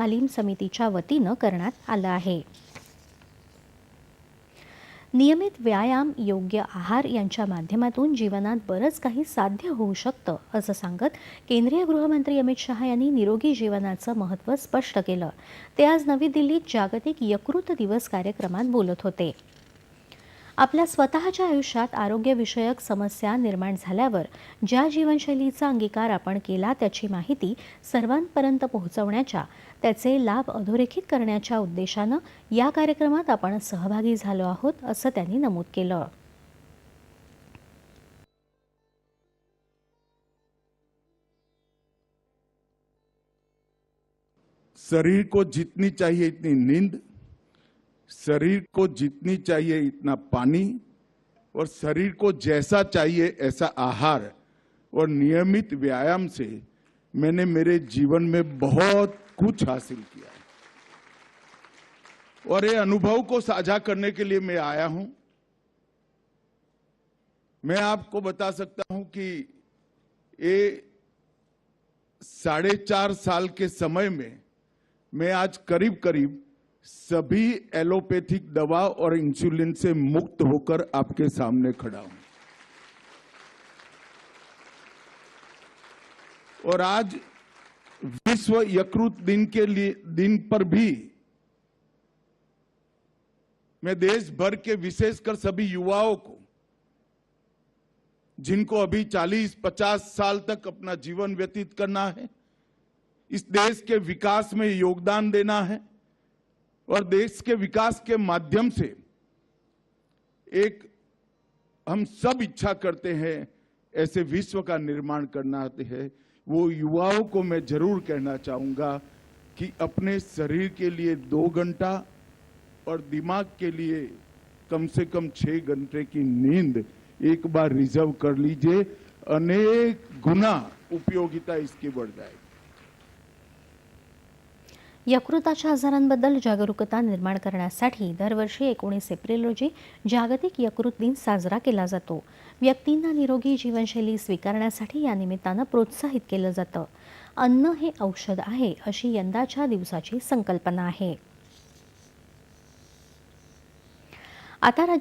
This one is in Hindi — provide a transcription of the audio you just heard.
तालीम समितीच्या वतीनं करण्यात आलं आहे. नियमित व्यायाम योग्य आहार यांच्या माध्यमातून जीवनात बरंच काही साध्य होऊ शकतं असं सांगत केंद्रीय गृहमंत्री अमित शहा यांनी निरोगी जीवनाचं महत्त्व स्पष्ट केलं. ते आज नवी दिल्लीत जागतिक यकृत दिवस कार्यक्रमात बोलत होते. आपल्या स्वतःच्या आयुष्यात आरोग्यविषयक समस्या निर्माण झाल्यावर ज्या जीवनशैलीचा अंगीकार आपण केला त्याची माहिती सर्वांपर्यंत पोहोचवण्याच्या त्याचे लाभ अधोरेखित करण्याच्या उद्देशानं या कार्यक्रमात आपण सहभागी झालो आहोत असं त्यांनी नमूद केलं. शरीर को जितनी चाहिए इतनी नींद शरीर को जितनी चाहिए इतना पानी, और शरीर को जैसा चाहिए ऐसा आहार। और नियमित व्यायाम से मैंने मेरे जीवन में बहुत कुछ हासिल किया और ये अनुभव को साझा करने के लिए मैं आया हूँ। मैं आपको बता सकता हूँ कि ये साढ़े चार साल के समय में मैं आज करीब करीब सभी एलोपैथिक दवा और इंसुलिन से मुक्त होकर आपके सामने खड़ा हूँ। और आज विश्व यकृत दिन के लिए, दिन पर भी मैं देश भर के विशेषकर सभी युवाओं को, जिनको अभी 40-50 साल तक अपना जीवन व्यतीत करना है, इस देश के विकास में योगदान देना है और देश के विकास के माध्यम से एक हम सब इच्छा करते हैं, ऐसे विश्व का निर्माण करना है। वो युवाओं को मैं ज़रूर कहना चाहूँगा कि अपने शरीर के लिए दो घंटा और दिमाग के लिए कम से कम छह घंटे की नींद एक बार रिज़र्व कर लीजिए। अनेक गुना उपयोगिता इसकी बढ़ जाएगी। यकृताच्या आजारांबद्दल जागरूकता निर्माण करण्यासाठी दरवर्षी एकोणीस एप्रिल रोजी जागतिक यकृत दिन साजरा केला जातो. व्यक्तींना निरोगी जीवनशैली स्वीकारण्यासाठी या निमित्तानं प्रोत्साहित केलं जातं. अन्न हे औषध आहे अशी यंदाच्या दिवसाची संकल्पना आहे. आता